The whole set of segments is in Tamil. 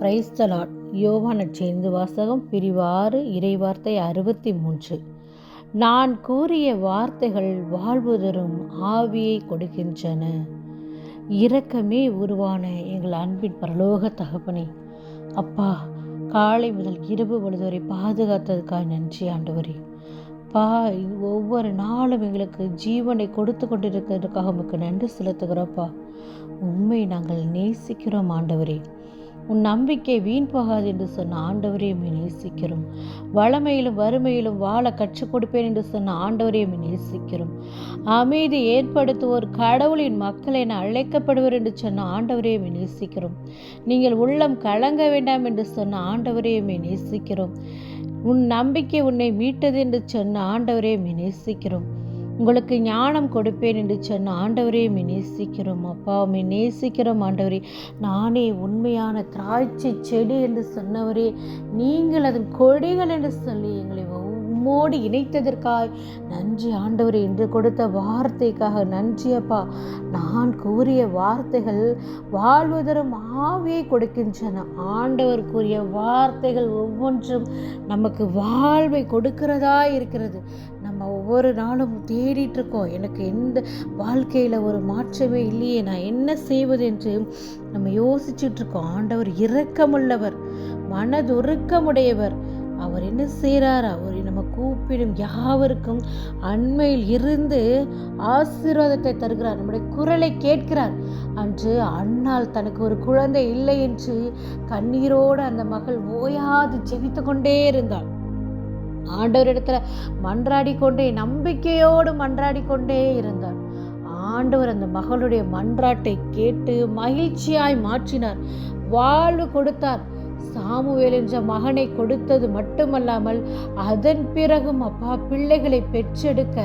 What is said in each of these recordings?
பிரைஸ்தலாட் யோவான சேர்ந்து வாசகம் பிரிவாறு இறைவார்த்தை அறுபத்தி மூன்று நான் கூறிய வார்த்தைகள் வாழ்வு தரும் ஆவியை கொடுக்கின்றன. இரக்கமே உருவான எங்கள் அன்பின் பரலோக தகப்பனே. அப்பா காலை முதல் இரவு பொழுது வரை பாதுகாத்ததுக்காக நன்றி ஆண்டவரே. பா ஒவ்வொரு நாளும் எங்களுக்கு ஜீவனை கொடுத்து கொண்டிருக்கிறதுக்காக உமக்கு நன்றி செலுத்துகிறோப்பா உண்மை நாங்கள் நேசிக்கிறோம் ஆண்டவரே. உன் நம்பிக்கை வீண் போகாது என்று சொன்ன ஆண்டவரே நேசிக்கிறோம். வளமையிலும் வறுமையிலும் வாழ கற்றுக் கொடுப்பேன் என்று சொன்ன ஆண்டவரே உம்மை நேசிக்கிறோம். அமைதி ஏற்படுத்துவோர் கடவுளின் மக்கள் என அழைக்கப்படுவர் என்று சொன்ன ஆண்டவரே நேசிக்கிறோம். நீங்கள் உள்ளம் கலங்க வேண்டாம் என்று சொன்ன ஆண்டவரே நேசிக்கிறோம். உன் நம்பிக்கை உன்னை மீட்டது என்று சொன்ன ஆண்டவரே நேசிக்கிறோம். உங்களுக்கு ஞானம் கொடுப்பேன் என்று சொன்ன ஆண்டவரே நேசிக்கிறோம். அப்பா நேசிக்கிறோம் ஆண்டவரே. நானே உண்மையான திராட்சை செடி என்று சொன்னவரே நீங்கள் அதன் கொடிகள் என்று சொல்லி எங்களை உம்மோடு இணைத்ததற்காய் நன்றி ஆண்டவரே. என்று கொடுத்த வார்த்தைக்காக நன்றி அப்பா. நான் கூறிய வார்த்தைகள் வாழ்வதரும் ஆவியை கொடுக்கின்றன. ஆண்டவர் கூறிய வார்த்தைகள் ஒவ்வொன்றும் நமக்கு வாழ்வை கொடுக்கிறதா இருக்கிறது. நம்ம ஒவ்வொரு நாளும் தேடிட்டுருக்கோம். எனக்கு எந்த வாழ்க்கையில் ஒரு மாற்றமே இல்லையே. நான் என்ன செய்வது என்று நம்ம யோசிச்சுட்ருக்கோம் ஆண்டவர் இரக்கமுள்ளவர் மனதுருக்கமுடையவர். அவர் என்ன செய்கிறார் அவர் நம்ம கூப்பிடும் யாவருக்கும் அண்மையில் இருந்து ஆசீர்வாதத்தை தருகிறார். நம்முடைய குரலை கேட்கிறார். அன்று அண்ணால் தனக்கு ஒரு குழந்தை இல்லை என்று கண்ணீரோடு அந்த மகள் ஓயாது ஜெபித்து கொண்டே இருந்தாள். ஆண்டவரிடத்துல மன்றாடி கொண்டே நம்பிக்கையோடு மன்றாடி கொண்டே இருந்தார் ஆண்டவர் அந்த மகளுடைய மன்றாட்டை கேட்டு மகிழ்ச்சியாய் மாற்றினார். வாழ்வு கொடுத்தார். சாமுவேல் என்ற மகனை கொடுத்தது மட்டுமல்லாமல் அதன் பிறகும் அப்பா பிள்ளைகளை பெற்றெடுக்க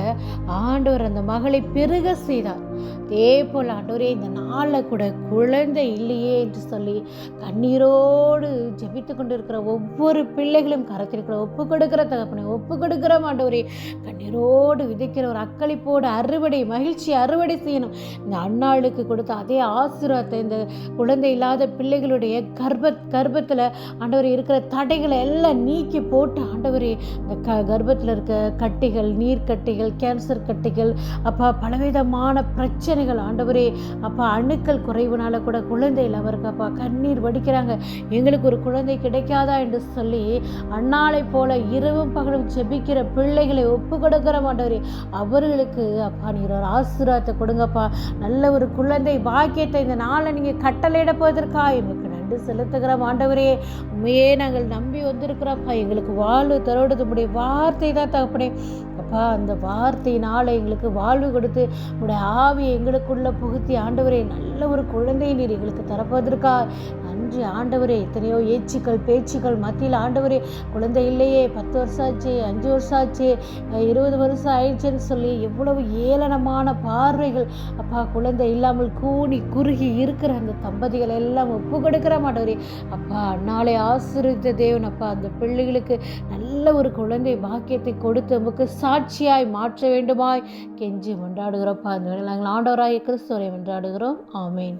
ஆண்டவர் அந்த மகளை பெருக செய்தார். அதே போல் ஆண்டவரே இந்த நாளில் கூட குழந்தை இல்லையே என்று சொல்லி கண்ணீரோடு ஜெபித்து கொண்டிருக்கிற ஒவ்வொரு பிள்ளைகளும் கரத்திருக்கிற ஒப்பு கொடுக்கிற தகப்பனை ஒப்பு கொடுக்கிற ஆண்டவரே. கண்ணீரோடு விதைக்கிற ஒரு அக்களிப்போடு அறுவடை மகிழ்ச்சி அறுவடை செய்யணும். இந்த அண்ணாளுக்கு கொடுத்த அதே ஆசீர்வாதத்தை இந்த குழந்தை இல்லாத பிள்ளைகளுடைய கர்ப்ப கர்ப்பத்தில் ஆண்டவர் இருக்கிற தடைகளை எல்லாம் நீக்கி போட்டு ஆண்டவரே இந்த க கர்ப்பத்தில் இருக்க கட்டிகள் நீர் கட்டிகள் கேன்சர் கட்டிகள் அப்பா பலவிதமான பிரச்சனைகள் ஆண்டவரே அப்பா அணுக்கள் குறைவுனால கூட குழந்தை அவருக்கு அப்பா கண்ணீர் வடிக்கிறாங்க. எங்களுக்கு ஒரு குழந்தை கிடைக்காதா என்று சொல்லி அண்ணாலை போல இரவும் பகலும் செபிக்கிற பிள்ளைகளை ஒப்பு கொடுக்கிற மாட்டவரே அவர்களுக்கு அப்பா நீர் ஒரு ஆசீர்வாதத்தை கொடுங்கப்பா. நல்ல ஒரு குழந்தை பாக்கியத்தை இந்த நாளை நீங்கள் கட்டளையிட போவதற்கா நன்றி செலுத்துகிறோம். ஆண்டவரே உண்மையே நாங்கள் நம்பி வந்திருக்கிறோம்ப்பா எங்களுக்கு வாழ்வு தரோடு உடைய வார்த்தை தான் தகப்பனே. அப்பா அந்த வார்த்தையினால் எங்களுக்கு வாழ்வு கொடுத்து உடைய ஆவி எங்களுக்குள்ளே புகுத்தி ஆண்டவரே நல்ல ஒரு குழந்தையை நீர் எங்களுக்கு தரப்பதற்கா நன்றி ஆண்டவரே. எத்தனையோ ஏச்சுக்கள் பேச்சுக்கள் மத்தியில் ஆண்டவரே குழந்தை இல்லையே பத்து வருஷம் ஆச்சு அஞ்சு வருஷம் ஆச்சு இருபது வருஷம் ஆயிடுச்சுன்னு சொல்லி எவ்வளவு ஏளனமான பார்வைகள். அப்பா குழந்தை இல்லாமல் கூனி குறுகி இருக்கிற அந்த தம்பதிகள் எல்லாம் ஒப்பு கொடுக்கிற மாட்டவரே அப்பா அண்ணாலே ஆசிரித்த தேவன் அப்பா அந்த பிள்ளைகளுக்கு நல்ல ஒரு குழந்தை பாக்கியத்தை கொடுத்து நமக்கு சாட்சியாய் மாற்ற வேண்டுமாய் கெஞ்சி கொண்டாடுகிறோப்பா அந்த நாங்கள் ஆண்டவராய் கிறிஸ்துவரை கொண்டாடுகிறோம் ஆமேன்.